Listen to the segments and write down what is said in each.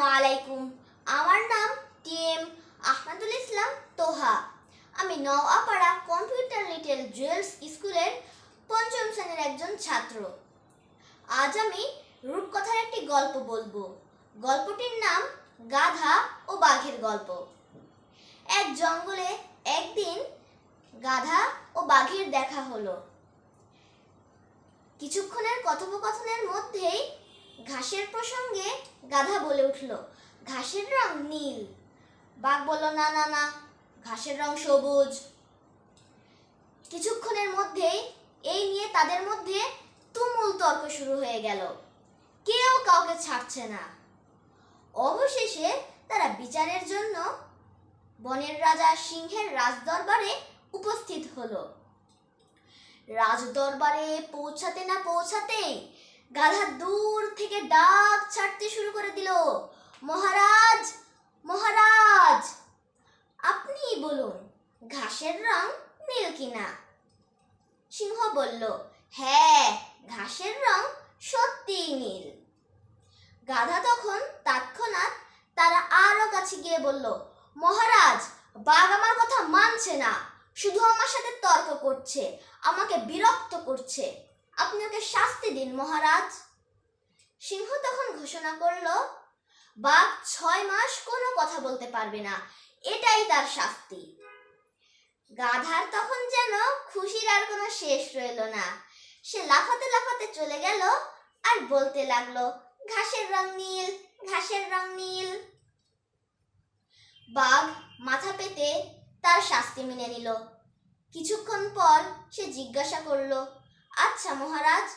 আসসালামু আলাইকুম। আমার নাম টি এম আহমদুল ইসলাম তোহা। আমি নওয়াপাড়া কম্পিউটার লিটল জুয়েলস স্কুলের পঞ্চম শ্রেণির একজন ছাত্র। আজ আমি রূপকথার একটি গল্প বলব। গল্পটির নাম গাধা ও বাঘের গল্প। এক জঙ্গলে একদিন গাধা ও বাঘের দেখা হলো। কিছুক্ষণের কথোপকথনের মধ্যেই ঘাসের প্রসঙ্গে গাধা বলে উঠল, ঘাসের রং নীল। বাঘ বলল, না না না, ঘাসের রং সবুজ। কিছুক্ষণের মধ্যেই এই নিয়ে তাদের মধ্যে তুমুল তর্ক শুরু হয়ে গেল। কেউ কাউকে ছাড়ছে না। অবশেষে তারা বিচারের জন্য বনের রাজা সিংহের রাজদরবারে উপস্থিত হলো। রাজদরবারে পৌঁছাতে না পৌঁছাতেই গাধা দূর থেকে ডাক ছাড়তে শুরু করে দিল। মহারাজ মহারাজ, আপনি বলুন, ঘাসের রং নীল কিনা? সিংহ বলল হ্যাঁ ঘাসের রং সত্যিই নীল। গাধা তখন তৎক্ষণাৎ তারা আরও কাছে গিয়ে বলল, মহারাজ, বাঘ আমার কথা মানছে না, শুধু আমার সাথে তর্ক করছে, আমাকে বিরক্ত করছে। আপনি ওকে শাস্তি দিন, মহারাজ। সিংহ তখন ঘোষণা করল, বাঘ ছয় মাস কোনো কথা বলতে পারবে না, এটাই তার শাস্তি। গাধার তখন যেন খুশির আর কোনো শেষ রইল না। সে লাফাতে লাফাতে চলে গেল আর বলতে লাগল, ঘাসের রং নীল, ঘাসের রং নীল। বাঘ মাথা পেতে তার শাস্তি মেনে নিল। কিছুক্ষণ পর সে জিজ্ঞাসা করল আচ্ছা মহারাজ,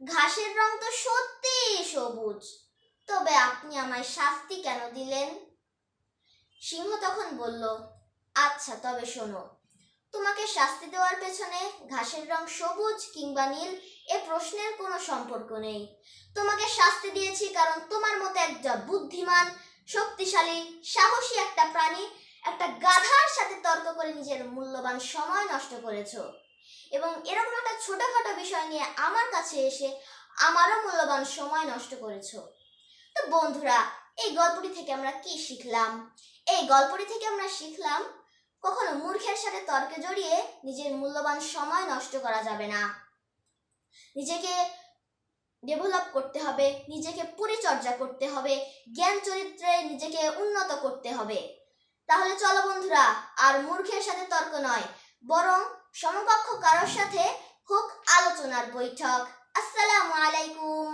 ঘাসের রং তো সত্যি সবুজ। তবে আপনি আমায় শাস্তি কেন দিলেন? সিংহ তখন বলল আচ্ছা তবে শোনো, তোমাকে শাস্তি দেওয়ার পেছনে ঘাসের রং সবুজ কিংবা নীল এ প্রশ্নের কোনো সম্পর্ক নেই। তোমাকে শাস্তি দিয়েছি কারণ তোমার মতো একটা বুদ্ধিমান, শক্তিশালী, সাহসী একটা প্রাণী একটা গাধার সাথে তর্ক করে নিজের মূল্যবান সময় নষ্ট করেছ। এবং এরকম একটা ছোটখাটো বিষয় নিয়ে আমার কাছে এসে আমারও মূল্যবান সময় নষ্ট করেছ। তো বন্ধুরা, এই গল্পটি থেকে আমরা কি শিখলাম? এই গল্পটি থেকে আমরা শিখলাম, কখনো মূর্খের সাথে তর্কে জড়িয়ে নিজের মূল্যবান সময় নষ্ট করা যাবে না। নিজেকে ডেভেলপ করতে হবে, নিজেকে পরিচর্যা করতে হবে, জ্ঞান চরিত্রে নিজেকে উন্নত করতে হবে। তাহলে চলো বন্ধুরা, আর মূর্খের সাথে তর্ক নয়, বরং সমকক্ষ কারোর সাথে হোক আলোচনার বৈঠক। আসসালামু আলাইকুম।